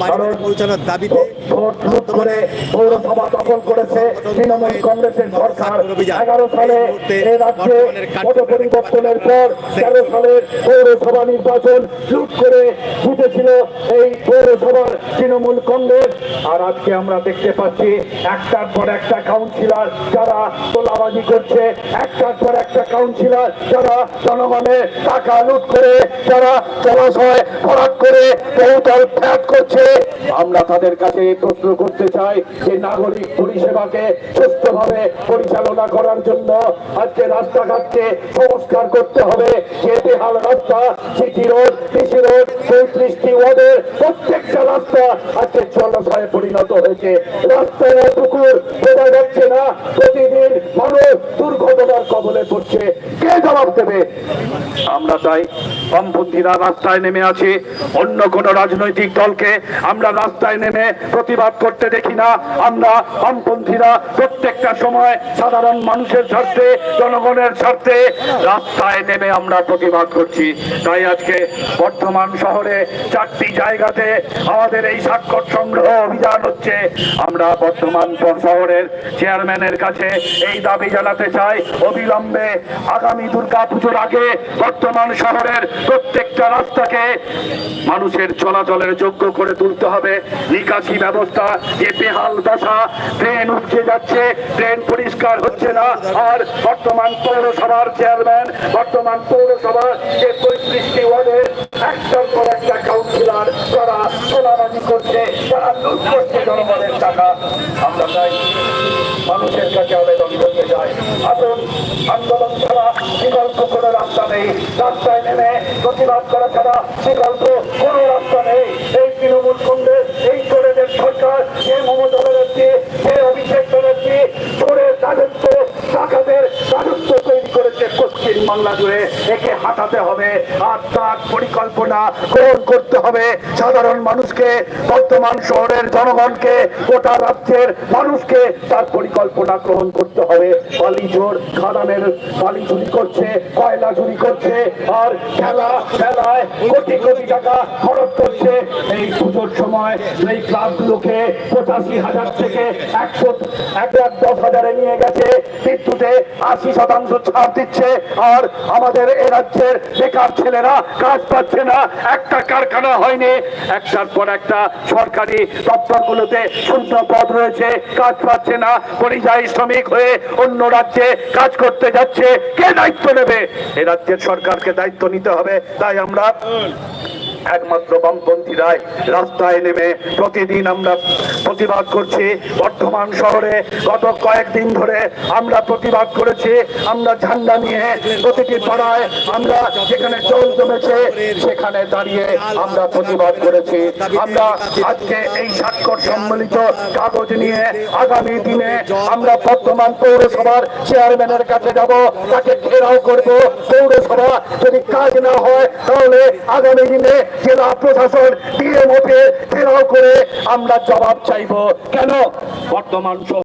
বাড়ি পৌঁছানোর দাবিতে ভোট করে পৌরসভা দখল করেছে তৃণমূল কংগ্রেসের সরকার। এগারো সালে এ রাজ্যে বর্তমানের পরিবর্তনের পর তেরো সালের পৌরসভা নির্বাচন লুট করে জিতেছিল এই পৌরসভার তৃণমূল কংগ্রেস। আর আজকে আমরা দেখতে পাচ্ছি একটার পর একটা কাউন্সিলর যারা তোলাবাজি করছে, একটার পর একটা কাউন্সিলর যারা জনগণের টাকা লুট করে, যারা জলাশয় ভরাট করে বহুতল ফ্যাট করছে। আমরা তাদের কাছে প্রশ্ন করতে চাই, যে নাগরিক পরিষেবাকে সুস্থভাবে পরিচালনা করার জন্য আজকে রাস্তাঘাটকে সংস্কার করতে হবে। বেহাল রাস্তা, সিটি রোড, কৃষি রোড, পঁয়ত্রিশটি ওয়ার্ডের প্রত্যেকটা রাস্তা আজকে জলাশয়ে পরিণত হয়েছে। রাস্তায় পুকুর যাচ্ছে না। প্রতিদিন মানুষ দুর্ঘটনার কবলে পড়ছে। কে জবাব দেবে? আমরা চাই বামপন্থীরা রাস্তায় নেমে আছি। অন্য কোন রাজনৈতিক দলকে আমরা রাস্তায় নেমে প্রতিবাদ করতে দেখি না। আমরা বামপন্থীরা প্রত্যেকটা সময় সাধারণ মানুষের স্বার্থে, জনগণের স্বার্থে রাস্তায় নেমে আমরা প্রতিবাদ করছি। তাই আজকে বর্তমান শহরে চারটি জায়গাতে আমাদের এই স্বাক্ষর সংগ্রহ অভিযান হচ্ছে। আমরা বর্তমান শহরের চেয়ারম্যানের কাছে এই দাবি জানাতে চাই। অবিলম্বে আগামী দুর্গা পুজোর আগে বর্তমান শহরের প্রত্যেকটা রাস্তাকে মানুষের চলাচলের যোগ্য করে তুলতে হবে। নিকাশি ব্যবস্থা যে বেহাল দশা ট্রেন উঠছে যাচ্ছে, ট্রেন পরিষ্কার হচ্ছে না। আর বর্তমান পৌরসভার চেয়ারম্যান, বর্তমান পৌরসভার যে পঁয়ত্রিশটি ওয়ার্ডের একটার পর একটা কাউন্সিলর যারা সোনাবাজি করছে, যারা লুট করছে জনগণের টাকা। আমরা চাই মানুষের কাছে আবেদন করতে চাই। আসুন, আন্দোলন ছাড়া বিকল্প কোনো রাস্তা নেই। রাস্তায় নেমে প্রতিবাদ করা ছাড়া বিকল্প কোনো রাস্তা নেই। এই তৃণমূল কংগ্রেস, এই চোরেদের সরকার, যে মমতা ব্যানার্জি, যে অভিষেক ব্যানার্জি চোরের রাজত্ব টাকাদের রাজত্ব তৈরি করেছে পশ্চিম বাংলা জুড়ে একে হাঁটাতে হবে আর তার পরিকল্পনা গ্রহণ করতে হবে। সাধারণ মানুষকে, বর্তমান শহরের জনগণকে, গোটা রাজ্যের মানুষকে তার পরিকল্পনা গ্রহণ করতে হবে। বালি চোর খাদানের বালি চুরি করছে কয়লা চুরি করছে, আর খেলা খেলায় কোটি কোটি টাকা খরচ করছে। এই পুজোর সময় এই ক্লাবগুলোকে পঁচাশি হাজার থেকে একশো, এক লাখ দশ হাজারে নিয়ে গেছে। বিদ্যুতে আশি শতাংশ ছাড় দিচ্ছে, আর আমাদের এ রাজ্যের বেকার ছেলেরা কাজ পাচ্ছে না। একটা কারখানা হয়নি, একটার পর একটা সরকারি দপ্তরগুলোতে শূন্য পদ রয়েছে, কাজ পাচ্ছে না। পরিযায়ী শ্রমিক হয়ে অন্য রাজ্যে কাজ করতে যাচ্ছে। কে দায়িত্ব নেবে? এ রাজ্যের সরকারকে দায়িত্ব নিতে হবে, তাই আমরা একমাত্র বামপন্থীরাই রাস্তায় নেমে প্রতিদিন আমরা প্রতিবাদ করছি। বর্তমান শহরে গত কয়েকদিন ধরে আমরা প্রতিবাদ করেছি। আমরা ঝান্ডা নিয়ে প্রতিটি পাড়ায় আমরা যেখানে জল জমেছে সেখানে দাঁড়িয়ে আমরা প্রতিবাদ করেছি। আমরা আজকে এই স্বাক্ষর সম্মিলিত কাগজ নিয়ে আগামী দিনে আমরা বর্তমান পৌরসভার চেয়ারম্যানের কাছে যাব। তাকে ঘেরাও করব। পৌরসভা যদি কাজ না হয়, তাহলে আগামী দিনে জেলা প্রশাসন ডিএমওকে ঘেরাও করে আমরা জবাব চাইব। কেন? বর্তমান